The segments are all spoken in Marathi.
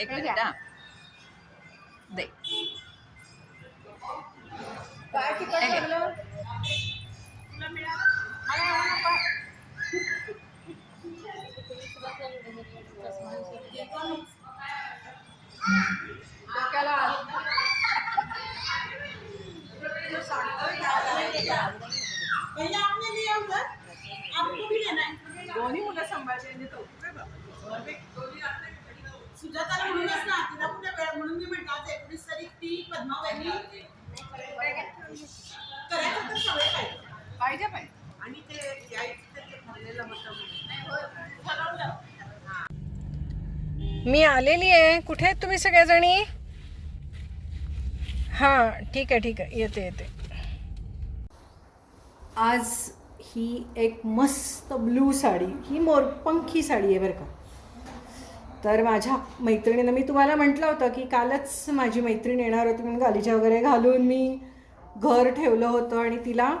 एक मिनिट हा दे दोन्ही मुलं सांभाळते म्हणजे बाबा. सुजाताला म्हणूनच ना तिला कुठे वेळ म्हणून मी म्हटलं आज एकोणीस तारीख ती करायचं तर सगळे पाहिजे. पाहिजे पाहिजे. आणि ते यायचं तर ते ठरलेलं होतं मी आलेली आहे. कुठे आहेत तुम्ही सगळ्याजणी? हां ठीक आहे ठीक आहे. येते येते. आज ही एक मस्त ब्लू साडी ही मोरपंखी साडी आहे बरं का. तर माझ्या मैत्रिणीनं मी तुम्हाला म्हटलं होतं की कालच माझी मैत्रीण येणार होती म्हणून गालीच्या वगैरे घालून मी घर ठेवलं होतं आणि तिला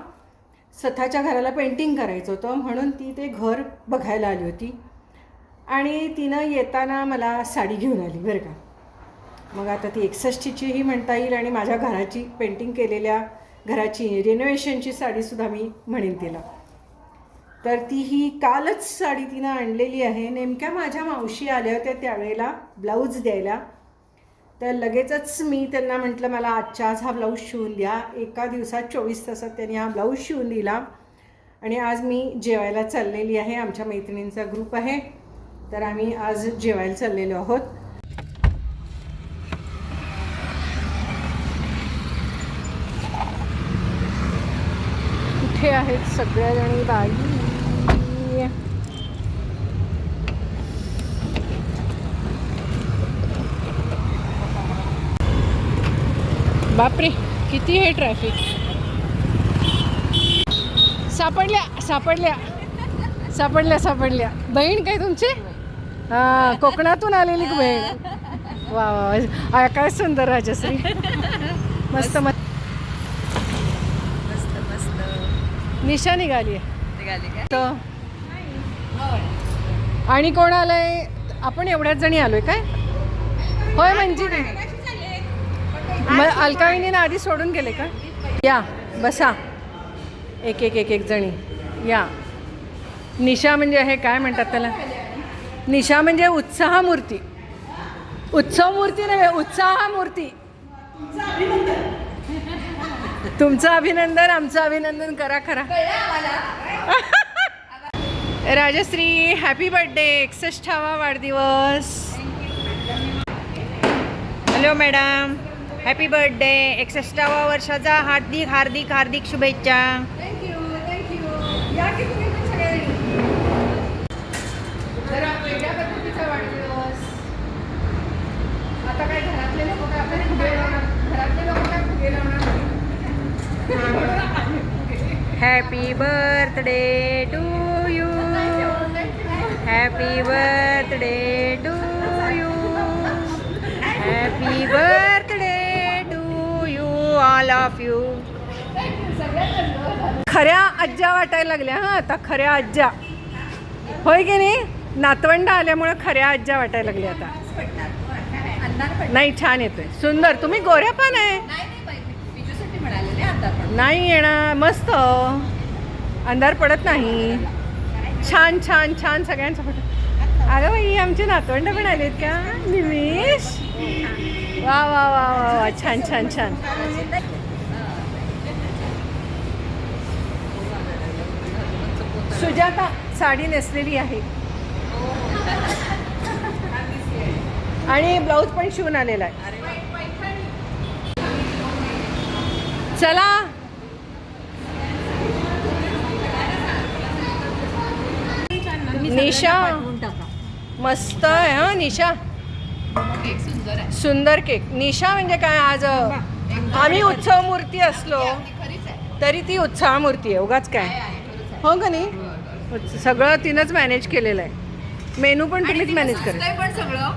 स्वतःच्या घराला पेंटिंग करायचं होतं म्हणून ती ते घर बघायला आली होती. आणि तिनं येताना मला साडी घेऊन आली बरं का. मग आता ती एकसष्टीचीही म्हणता येईल आणि माझ्या घराची पेंटिंग केलेल्या घराची रिनोव्हेशनची साडीसुद्धा मी म्हणेन तिला. तर ती ही कालच साडी तिनं आणलेली आहे. नेमक्या माझ्या मावशी आल्या होत्या त्यावेळेला ब्लाऊज द्यायला. तर लगेचच मी त्यांना म्हटलं मला आजच्या आज हा ब्लाऊज शिवून द्या. एका दिवसात चोवीस तासात त्यांनी हा ब्लाऊज शिवून दिला. आणि आज मी जेवायला चाललेली आहे. आमच्या मैत्रिणींचा ग्रुप आहे. तर आम्ही आज जेवायला चाललेलो आहोत. कुठे आहेत सगळ्याजणी बाई. बापरे किती आहे ट्रॅफिक सापडल्या सापडल्या सापडल्या सापडल्या. बहीण काय तुमची? हां कोकणातून आलेली बहीण? वा वा काय सुंदर राजश्री. मस्त मस्त. मस्त मस्त निशा निघाली आणि कोण आलंय? आपण एवढ्याच जणी आलोय काय? होय म्हणजे मग अलकाविनीनं आधी सोडून गेले का? या बसा. एक एक एक एक जणी. या. निशा म्हणजे हे काय म्हणतात त्याला? निशा म्हणजे उत्साह मूर्ती उत्सव मूर्ती नव्हे उत्साह मूर्ती तुमचं अभिनंदन आमचं अभिनंदन करा खरा राजश्री हॅपी बर्थडे एकसष्टावा वाढदिवस. Hello madam. हॅपी बर्थडे एकसष्टावा वर्षाचा हार्दिक हार्दिक हार्दिक शुभेच्छा. Happy birthday to you happy birthday to you happy you all of you. खऱ्या आज्या वाटायला लागल्या हां आता खऱ्या आज्या. होय की नाही? नातवंड आल्यामुळे खऱ्या आज्या वाटायला लागल्या आता. नाही छान येतोय. सुंदर. तुम्ही गोऱ्या पण आहे. नाही येणार. मस्त. अंधार पडत नाही. छान छान छान सगळ्यांचा फोटो. अगं बाई आमची नातवंड पण आलेत का? निमेश? वा वा वा वा वा. छान छान छान. सुजाता साडी नेसलेली आहे. आणि ब्लाऊज पण शिवून आलेला आहे. चला. निशा. मस्त आहे हा निशा. एक सुंदर आहे सुंदर केक. निशा म्हणजे काय? आज आम्ही उत्सव मूर्ती असलो ती खरीच आहे. तरी ती उत्साह मूर्ती आहे उगाच काय? आहे, आहे, खरंच आहे. हो का नाही? सगळं तिनंच मॅनेज केलेलं आहे. मेनू पण आणि तुम्हीच ती मॅनेज करते. पण सगळं.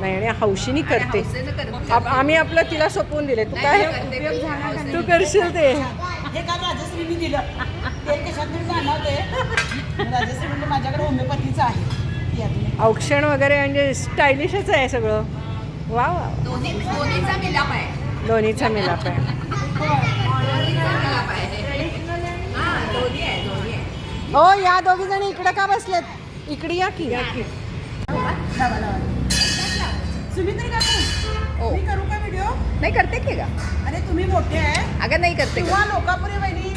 नाही आणि हौशीनी आणि करते. हौसेनं करते. आप- आम्ही आपलं तिला सोपवून दिले तू काय नाही, करते, हौसेनं. तू करशील ते. हे काल राजश्रीने दिलं? ते कशात जाणार ते राजश्री म्हणजे माझ्याकडे होमिओपॅथीचं आहे. औक्षण वगैरे म्हणजे स्टायलिशच आहे सगळं. वा वा. दोन्ही दोन्हीचा मिलाप आहे. दोन्हीचा मिलाप हा हो या दोघी जणी इकडे का बसलेत? इकडे या की? या की. सुमित्री काकू हो. मी करू का व्हिडिओ नाही करते की का अरे तुम्ही मोठे आहे. अगं नाही करते किंवा लोकापुरी वहिनी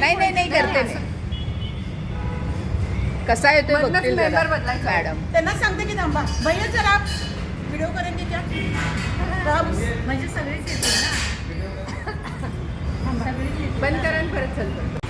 नाही नाही नाही करते. कसा येतोय बघतील बदलायचा. मॅडम त्यांना सांगते की थांबा. भैया जरा व्हिडिओ करेंगे क्या म्हणजे सगळेच येतील ना? बंद करा आणि परत चालतो.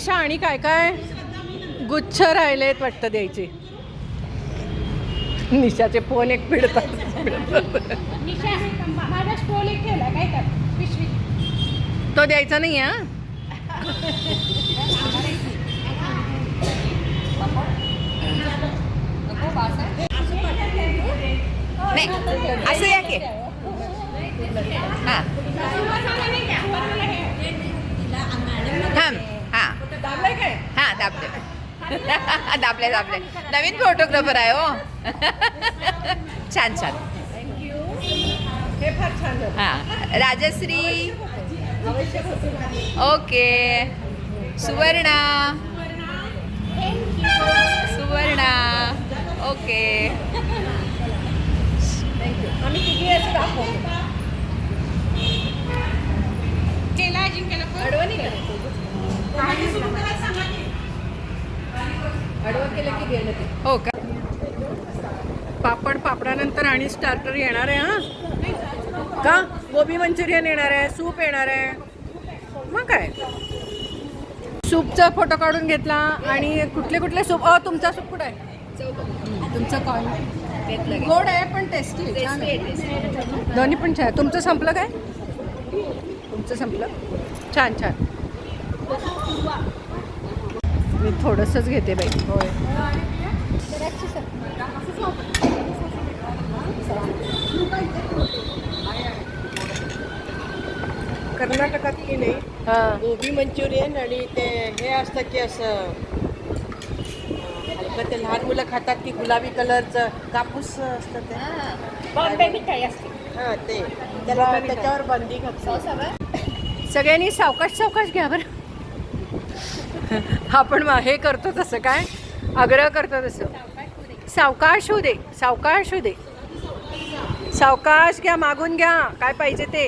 निशा आणि काय काय गुच्छ राहिलेत वाटतं द्यायचे. निशाचे फोन एक पिडतात तो द्यायचा नाही हा? असं या की. हा. थांब. हा हा दाबले दाबले दाबले नवीन फोटोग्राफर आहे हो. छान छान. हे फार छान झालं. हा राजश्री. ओके. सुवर्णा. सुवर्णा. ओके. केलं ते हो का? पापड पापडानंतर आणि स्टार्टर येणार आहे हा? का? गोबी मंचुरियन येणार आहे सूप येणार आहे. मग काय? सूपचा फोटो काढून घेतला आणि कुठले कुठले सूप? अ तुमचा सूप कुठं आहे? तुमचं कॉल गोड आहे पण टेस्टी दोन्ही पण छान तुमचं संपलं काय? तुमचं संपलं? छान छान. मी थोडंसंच घेते बाई. होय. कर्नाटकात की नाही हां. गोबी मंचुरियन आणि ते हे असतं की असं हलकं ते लहान मुलं खातात की गुलाबी कलरचं कापूस असतं ते. बॉम्बे मिठाई असते. हां ते. त्याला त्याच्यावर बंदी घातली. सगळ्यांनी सावकाश सावकाश घ्या बरं. आपण हे करतो तसं काय? आग्रह करतो तसं. सावकाश होऊ दे सावकाश होऊ दे. सावकाश घ्या मागून घ्या. काय पाहिजे ते?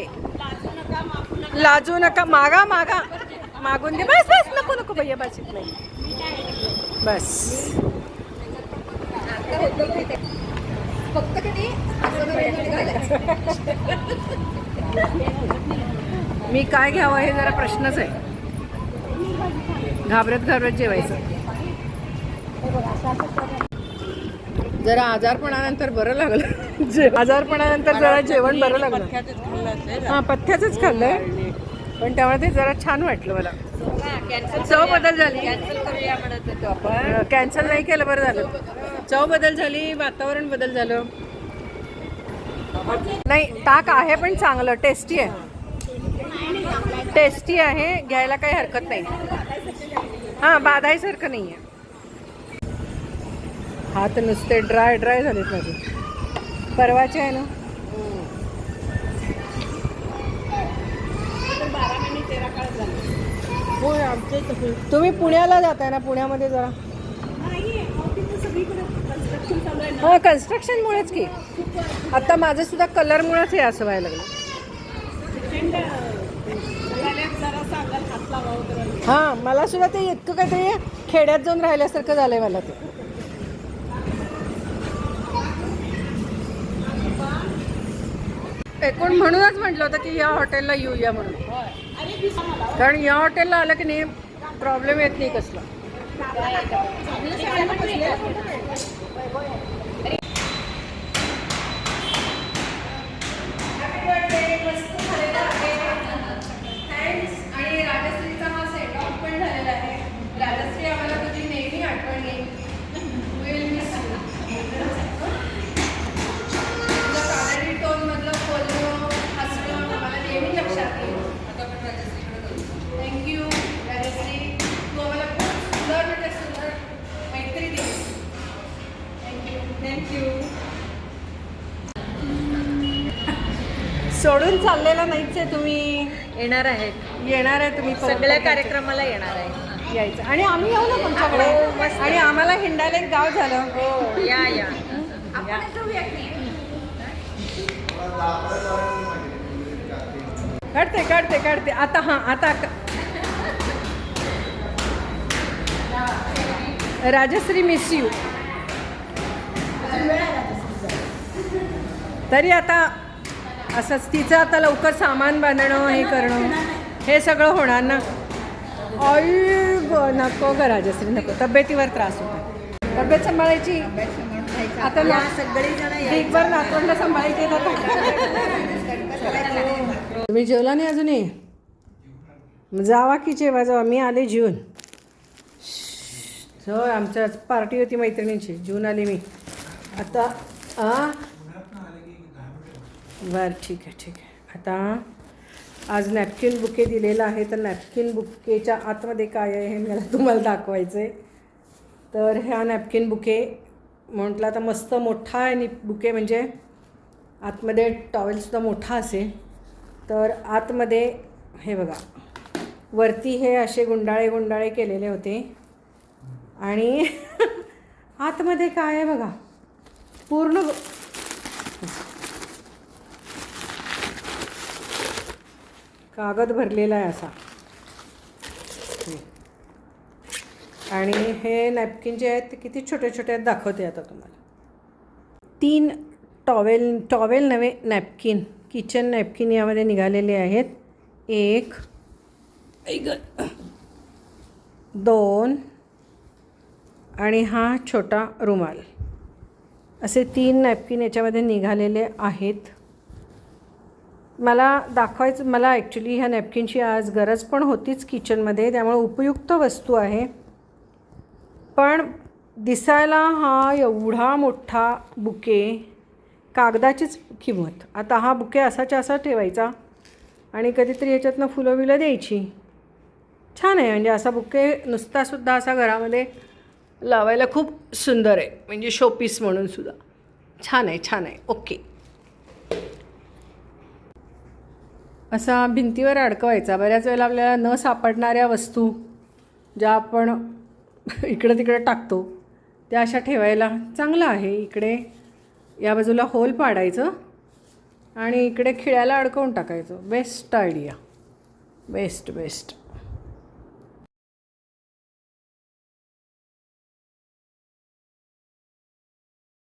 लाजू नका मागा मागा. मागून घे बस बस नको नको भैया बस नाही. बस. फक्त. मी काय घ्यावं हे जरा प्रश्नच आहे. घाबरत घाबरत जेवायचं. जरा आजारपणानंतर बरं लागलं. जे आजारपणानंतर जरा जेवण बरं लागलं. हां पथ्याचंच खाल्लंय. पण त्यामुळे ते जरा छान वाटलं मला. चव बदल झाली. कॅन्सल कॅन्सल नाही केलं बरं झालं. चव बदल झाली वातावरण बदल झालं. नाही ताक आहे पण चांगलं टेस्टी आहे. टेस्टी आहे घ्यायला काही हरकत नाही. हां बाधायसारखं नाही आहे हात नुसते ड्राय ड्राय झालेत माझे. परवाचे आहे ना? तुम्ही पुण्याला जाताय ना? पुण्यामध्ये जरा. हो कन्स्ट्रक्शनमुळेच की. आता माझं सुद्धा कलरमुळेच हे असं व्हायला लागलं. हां मला सुद्धा ते इतकं काहीतरी खेड्यात जाऊन राहिल्यासारखं झालंय मला ते. एकूण म्हणूनच म्हटलं होतं की या हॉटेलला येऊया म्हणून. कारण या हॉटेलला आलं की नाही प्रॉब्लेम येत नाही कसला. चाललेला नाहीच आहे तुम्ही येणार आहेत. येणार आहे तुम्ही परत सगळ्या. कार्यक्रमाला येणार आहे यायचं. आणि आम्ही येऊ ना तुमच्याकडे. हो, मस्त. आणि आम्हाला हिंडायला एक गाव झालं. हो या या. काढते काढते काढते. आता हां आता क- राजश्री मिस यू तरी आता असंच तिचं आता लवकर सामान बांधणं हे करणं हे सगळं होणार ना? आई ग नको ग राजश्री नको. तब्येतीवर त्रास होतो तब्येत सांभाळायची? आता ना सगळी जण नातवंड सांभाळायची तुम्ही जेवला नाही अजूनही? जावा की जेवा जावा. मी आले जेवून. हो आमच्या पार्टी होती मैत्रिणींची. जेवून आली मी. आता आ? बरं ठीक आहे ठीक आहे. आता आज नॅपकिन बुके दिलेलं आहे तर नॅपकिन बुकेच्या आतमध्ये काय आहे हे मला तुम्हाला दाखवायचं आहे तर ह्या नॅपकिन बुके म्हटलं आता मस्त मोठा आहे नि बुके म्हणजे आतमध्ये टॉवेलसुद्धा मोठा असेल तर आतमध्ये हे बघा वरती हे असे गुंडाळे गुंडाळे केलेले होते. आणि आतमध्ये काय आहे बघा पूर्ण कागद भरलेला आहे असा. आणि हे नॅपकिन जे आहेत ते किती छोटे छोटे आहेत दाखवते आता तुम्हाला. तीन टॉवेल टॉवेल नव्हे नॅपकिन किचन नॅपकिन यामध्ये निघालेले आहेत. एक दोन आणि हा छोटा रुमाल. असे तीन नॅपकिन याच्यामध्ये निघालेले आहेत. मला दाखवायचं मला ॲक्च्युली ह्या नॅपकिनची आज गरज पण होतीच किचनमध्ये त्यामुळे उपयुक्त वस्तू आहे. पण दिसायला हा एवढा मोठा बुके कागदाचीच किंमत. आता हा बुके असाच्या असा ठेवायचा आणि कधीतरी याच्यातनं फुलं बिलं द्यायची. छान आहे म्हणजे असा बुके नुसतासुद्धा असा घरामध्ये लावायला खूप सुंदर आहे. म्हणजे शोपीस म्हणून सुद्धा. छान आहे छान आहे. ओके असा भिंतीवर अडकवायचा. बऱ्याच वेळेला आपल्याला न सापडणाऱ्या वस्तू ज्या आपण इकडं तिकडं टाकतो त्या अशा ठेवायला चांगलं आहे. इकडे या बाजूला होल पाडायचं आणि इकडे खिळ्याला अडकवून टाकायचं. Best idea. Best best.